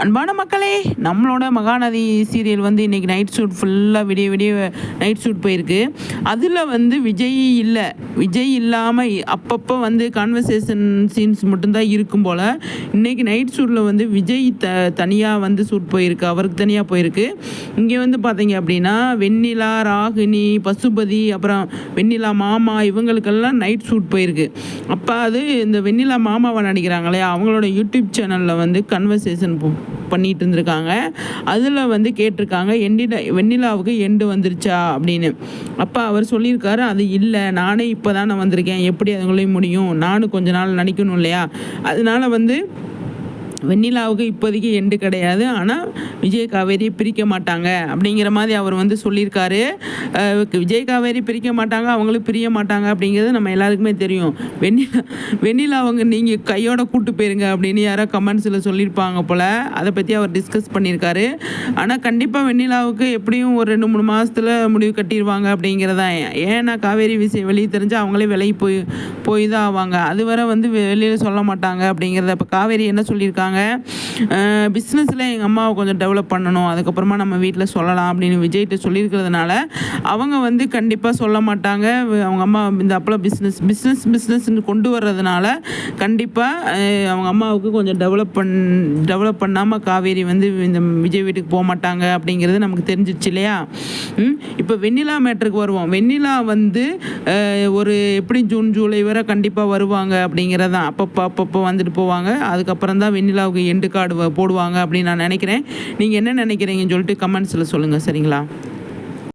அன்பான மக்களே நம்மளோட மகாநதி சீரியல் வந்து இன்றைக்கி நைட் ஷூட் ஃபுல்லாக விடிய விடிய நைட் ஷூட் போயிருக்கு. அதில் வந்து விஜய் இல்லை. விஜய் இல்லாமல் அப்பப்போ வந்து கான்வர்சேஷன் சீன்ஸ் மட்டும்தான் இருக்கும் போல் இன்றைக்கி நைட் ஷூட்டில் வந்து விஜய் த தனியாக வந்து ஷூட் போயிருக்கு. அவருக்கு தனியாக போயிருக்கு. இங்கே வந்து பார்த்தீங்க அப்படின்னா வெண்ணிலா ராகினி பசுபதி அப்புறம் வெண்ணிலா மாமா இவங்களுக்கெல்லாம் நைட் ஷூட் போயிருக்கு. அப்போ அது இந்த வெண்ணிலா மாமாவை நடிக்கிறாங்களே அவங்களோட யூடியூப் சேனலில் வந்து கன்வர்சேஷன் பண்ணிட்டு இருந்திருக்காங்க அதில் வந்து கேட்டிருக்காங்க எண்டில வெண்ணிலாவுக்கு எண்டு வந்துருச்சா? அப்படின்னு. அப்போ அவர் சொல்லியிருக்காரு அது இல்லை நானே இப்போ தானே வந்திருக்கேன். எப்படி அதுங்களையும் முடியும்? நானும் கொஞ்ச நாள் நடிக்கணும் இல்லையா? அதனால வந்து வெண்ணிலாவுக்கு இப்போதைக்கு எண்டு கிடையாது. ஆனால் விஜய் காவேரியை பிரிக்க மாட்டாங்க அப்படிங்கிற மாதிரி அவர் வந்து சொல்லியிருக்காரு. விஜய் காவேரி பிரிக்க மாட்டாங்க அவங்களும் பிரிய மாட்டாங்க அப்படிங்கிறது நம்ம எல்லாருக்குமே தெரியும். வெண்ணிலா வெண்ணிலா அவங்க நீங்கள் கையோட கூட்டு போயிருங்க அப்படின்னு யாரோ கமெண்ட்ஸில் சொல்லியிருப்பாங்க போல். அதை பற்றி அவர் டிஸ்கஸ் பண்ணியிருக்காரு. ஆனால் கண்டிப்பாக வெண்ணிலாவுக்கு எப்படியும் ஒரு ரெண்டு மூணு மாதத்தில் முடிவு கட்டிடுவாங்க அப்படிங்கிறதா. ஏன்னா காவேரி விஷயம் வெளியே தெரிஞ்சு அவங்களே விலகி போய் போய் தான் ஆவாங்க. அதுவரை வந்து வெளியில் சொல்ல மாட்டாங்க அப்படிங்கிறத இப்போ காவேரி என்ன சொல்லியிருக்காங்க? பிஸ்னஸில் எங்கள் அம்மாவை கொஞ்சம் டெவலப் பண்ணணும். அதுக்கப்புறமா நம்ம வீட்டில் சொல்லலாம் அப்படின்னு விஜய்கிட்ட சொல்லியிருக்கிறதுனால அவங்க வந்து கண்டிப்பாக சொல்ல மாட்டாங்க. அவங்க அம்மா இந்த அப்பளம் பிஸ்னஸ் பிஸ்னஸ் பிஸ்னஸ்ன்னு கொண்டு வர்றதுனால கண்டிப்பாக அவங்க அம்மாவுக்கு கொஞ்சம் டெவலப் பண் டெவலப் பண்ணாமல் காவேரி வந்து இந்த விஜய் வீட்டுக்கு போக மாட்டாங்க அப்படிங்கிறது நமக்கு தெரிஞ்சிச்சு இல்லையா? இப்போ வெண்ணிலா மேட்ருக்கு வருவோம். வெண்ணிலா வந்து ஒரு எப்படி ஜூன் ஜூலை வரை கண்டிப்பாக வருவாங்க அப்படிங்கிறதான். அப்பப்போ அப்பப்போ வந்துட்டு போவாங்க. அதுக்கப்புறம் தான் வெண்ணிலா வெண்ணிலாவுக்கு எண்டு கார்டு போடுவாங்க அப்படின்னு நான் நினைக்கிறேன். நீங்கள் என்ன நினைக்கிறீங்கன்னு சொல்லிட்டு கமெண்ட்ஸில் சொல்லுங்கள் சரிங்களா?